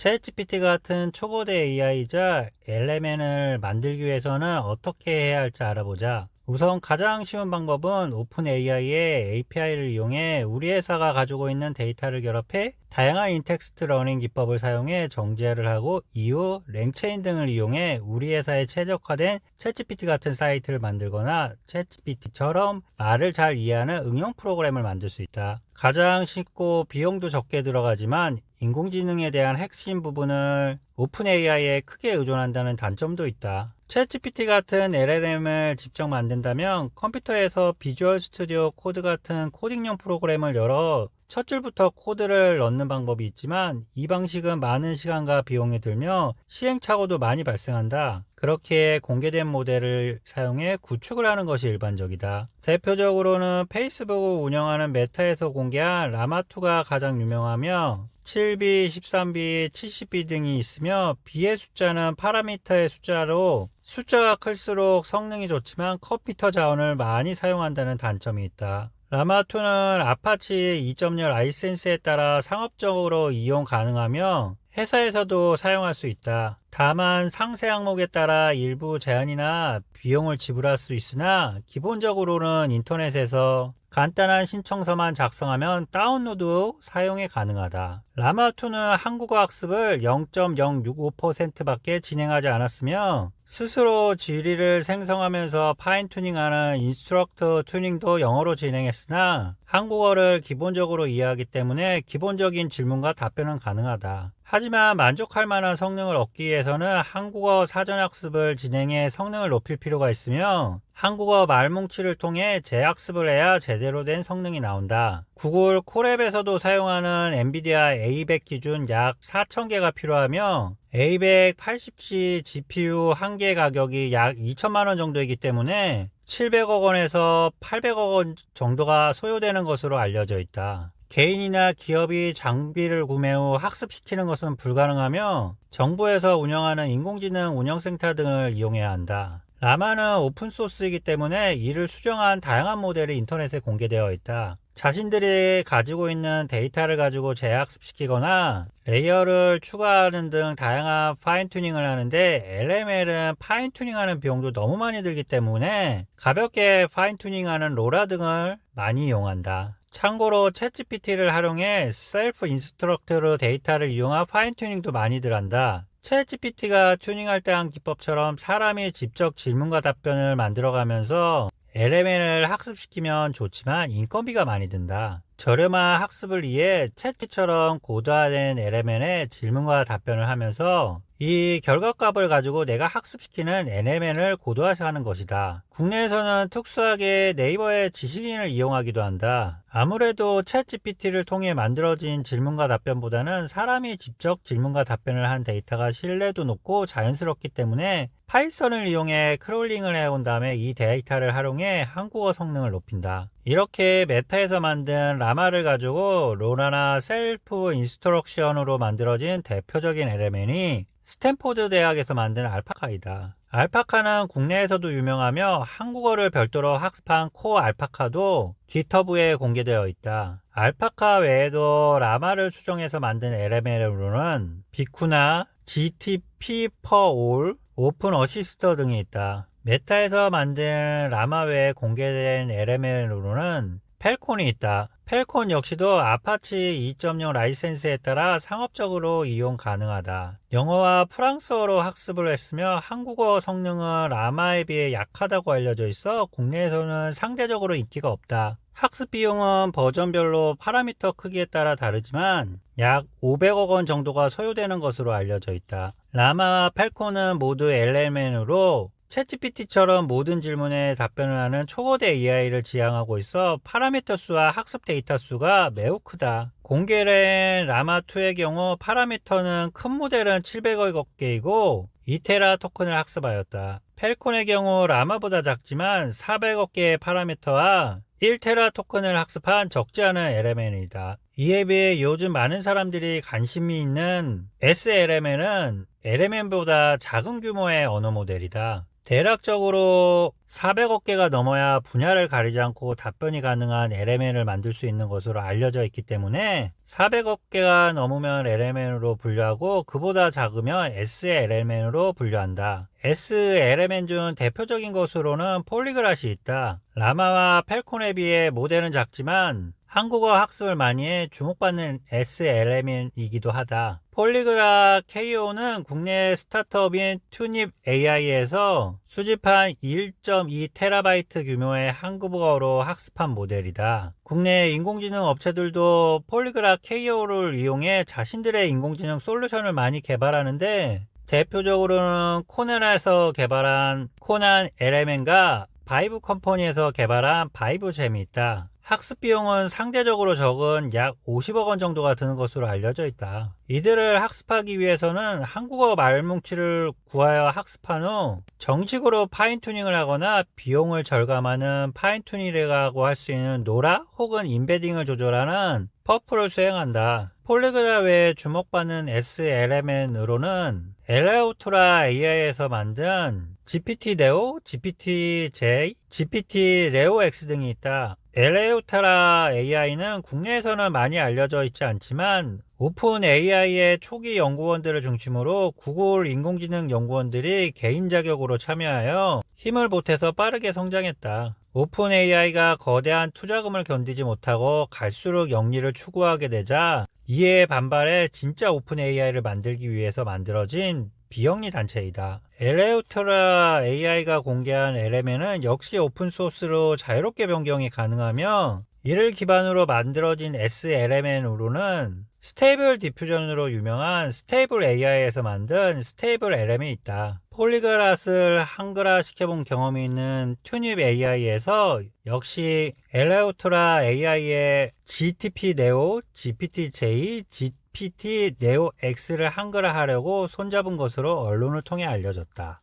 챗GPT 같은 초거대 AI이자 LMN을 만들기 위해서는 어떻게 해야 할지 알아보자. 우선 가장 쉬운 방법은 오픈 AI의 API를 이용해 우리 회사가 가지고 있는 데이터를 결합해 다양한 인텍스트 러닝 기법을 사용해 정제를 하고 이후 랭체인 등을 이용해 우리 회사에 최적화된 챗GPT 같은 사이트를 만들거나 챗GPT처럼 말을 잘 이해하는 응용 프로그램을 만들 수 있다. 가장 쉽고 비용도 적게 들어가지만 인공지능에 대한 핵심 부분을 오픈 AI에 크게 의존한다는 단점도 있다. 챗GPT 같은 LLM을 직접 만든다면 컴퓨터에서 비주얼 스튜디오 코드 같은 코딩용 프로그램을 열어 첫 줄부터 코드를 넣는 방법이 있지만 이 방식은 많은 시간과 비용이 들며 시행착오도 많이 발생한다. 그렇게 공개된 모델을 사용해 구축을 하는 것이 일반적이다. 대표적으로는 페이스북을 운영하는 메타에서 공개한 라마2가 가장 유명하며 7B, 13B, 70B 등이 있으며 B의 숫자는 파라미터의 숫자로 숫자가 클수록 성능이 좋지만 컴퓨터 자원을 많이 사용한다는 단점이 있다. 라마2는 아파치 2.0 라이센스에 따라 상업적으로 이용 가능하며 회사에서도 사용할 수 있다. 다만 상세 항목에 따라 일부 제한이나 비용을 지불할 수 있으나 기본적으로는 인터넷에서 간단한 신청서만 작성하면 다운로드 사용이 가능하다. 라마2는 한국어 학습을 0.065%밖에 진행하지 않았으며 스스로 지리를 생성하면서 파인 튜닝하는 인스트럭터 튜닝도 영어로 진행했으나 한국어를 기본적으로 이해하기 때문에 기본적인 질문과 답변은 가능하다. 하지만 만족할 만한 성능을 얻기 위해 서는 한국어 사전학습을 진행해 성능을 높일 필요가 있으며 한국어 말뭉치를 통해 재학습을 해야 제대로 된 성능이 나온다. 구글 콜앱에서도 사용하는 엔비디아 A100 기준 약 4,000개가 필요하며 A100 80C GPU 한 개 가격이 약 2천만 원 정도이기 때문에 700억 원에서 800억 원 정도가 소요되는 것으로 알려져 있다. 개인이나 기업이 장비를 구매 후 학습시키는 것은 불가능하며 정부에서 운영하는 인공지능 운영센터 등을 이용해야 한다. 라마는 오픈소스이기 때문에 이를 수정한 다양한 모델이 인터넷에 공개되어 있다. 자신들이 가지고 있는 데이터를 가지고 재학습시키거나 레이어를 추가하는 등 다양한 파인튜닝을 하는데 LML은 파인튜닝하는 비용도 너무 많이 들기 때문에 가볍게 파인튜닝하는 로라 등을 많이 이용한다. 참고로 챗GPT를 활용해 셀프 인스트럭터로 데이터를 이용한 파인튜닝도 많이들 한다. 챗GPT가 튜닝할 때 한 기법처럼 사람이 직접 질문과 답변을 만들어가면서 LMN을 학습시키면 좋지만 인건비가 많이 든다. 저렴한 학습을 위해 챗GPT처럼 고도화된 LMN에 질문과 답변을 하면서 이 결과값을 가지고 내가 학습시키는 NMN을 고도화하는 것이다. 국내에서는 특수하게 네이버의 지식인을 이용하기도 한다. 아무래도 챗 GPT를 통해 만들어진 질문과 답변보다는 사람이 직접 질문과 답변을 한 데이터가 신뢰도 높고 자연스럽기 때문에 파이썬을 이용해 크롤링을 해온 다음에 이 데이터를 활용해 한국어 성능을 높인다. 이렇게 메타에서 만든 라마를 가지고 로라나 셀프 인스트럭션으로 만들어진 대표적인 LMN이 스탠포드 대학에서 만든 알파카이다. 알파카는 국내에서도 유명하며 한국어를 별도로 학습한 코어 알파카도 기터브에 공개되어 있다. 알파카 외에도 라마를 수정해서 만든 LML로는 비쿠나, GTP all, 오픈 어시스터 등이 있다. 메타에서 만든 라마 외에 공개된 LML로는 펠콘이 있다. 펠콘 역시도 아파치 2.0 라이센스에 따라 상업적으로 이용 가능하다. 영어와 프랑스어로 학습을 했으며 한국어 성능은 라마에 비해 약하다고 알려져 있어 국내에서는 상대적으로 인기가 없다. 학습 비용은 버전별로 파라미터 크기에 따라 다르지만 약 500억 원 정도가 소요되는 것으로 알려져 있다. 라마와 펠콘은 모두 LLM으로 챗GPT처럼 모든 질문에 답변을 하는 초거대 AI를 지향하고 있어 파라미터 수와 학습 데이터 수가 매우 크다. 공개된 라마2의 경우 파라미터는 큰 모델은 700억 개이고 2테라 토큰을 학습하였다. 펠콘의 경우 라마보다 작지만 400억 개의 파라미터와 1테라 토큰을 학습한 적지 않은 LMN이다. 이에 비해 요즘 많은 사람들이 관심이 있는 SLMN은 LMN보다 작은 규모의 언어 모델이다. 대략적으로 400억 개가 넘어야 분야를 가리지 않고 답변이 가능한 LMN을 만들 수 있는 것으로 알려져 있기 때문에 400억 개가 넘으면 LMN으로 분류하고 그보다 작으면 SLMN으로 분류한다. SLMN 중 대표적인 것으로는 폴리그라시 있다. 라마와 펠콘에 비해 모델은 작지만 한국어 학습을 많이 해 주목받는 SLM이기도 하다. 폴리그라 KO는 국내 스타트업인 튜닙 AI에서 수집한 1.2테라바이트 규모의 한국어로 학습한 모델이다. 국내 인공지능 업체들도 폴리그라 KO를 이용해 자신들의 인공지능 솔루션을 많이 개발하는데 대표적으로는 코난에서 개발한 코난 LMN과 바이브 컴퍼니에서 개발한 바이브 잼이 있다. 학습 비용은 상대적으로 적은 약 50억 원 정도가 드는 것으로 알려져 있다. 이들을 학습하기 위해서는 한국어 말뭉치를 구하여 학습한 후 정식으로 파인튜닝을 하거나 비용을 절감하는 파인튜닝이라고 할 수 있는 노라 혹은 인베딩을 조절하는 퍼프를 수행한다. 폴리그라 외에 주목받는 SLMN으로는 엘레오토라 AI에서 만든 GPT 네오, GPT J, GPT 레오 X 등이 있다. 엘레오타라 AI는 국내에서는 많이 알려져 있지 않지만 오픈 AI의 초기 연구원들을 중심으로 구글 인공지능 연구원들이 개인 자격으로 참여하여 힘을 보태서 빠르게 성장했다. 오픈 AI가 거대한 투자금을 견디지 못하고 갈수록 영리를 추구하게 되자 이에 반발해 진짜 오픈 AI를 만들기 위해서 만들어진 비영리 단체이다. 엘레우트라 AI가 공개한 LMN은 역시 오픈소스로 자유롭게 변경이 가능하며 이를 기반으로 만들어진 SLMN으로는 스테이블 디퓨전으로 유명한 스테이블 AI에서 만든 스테이블 LM이 있다. 폴리그라스를 한글화 시켜본 경험이 있는 튜닙 AI에서 역시 엘레우트라 AI의 GTP 네오, GPT-J, GPT 네오 X를 한글화 하려고 손잡은 것으로 언론을 통해 알려졌다.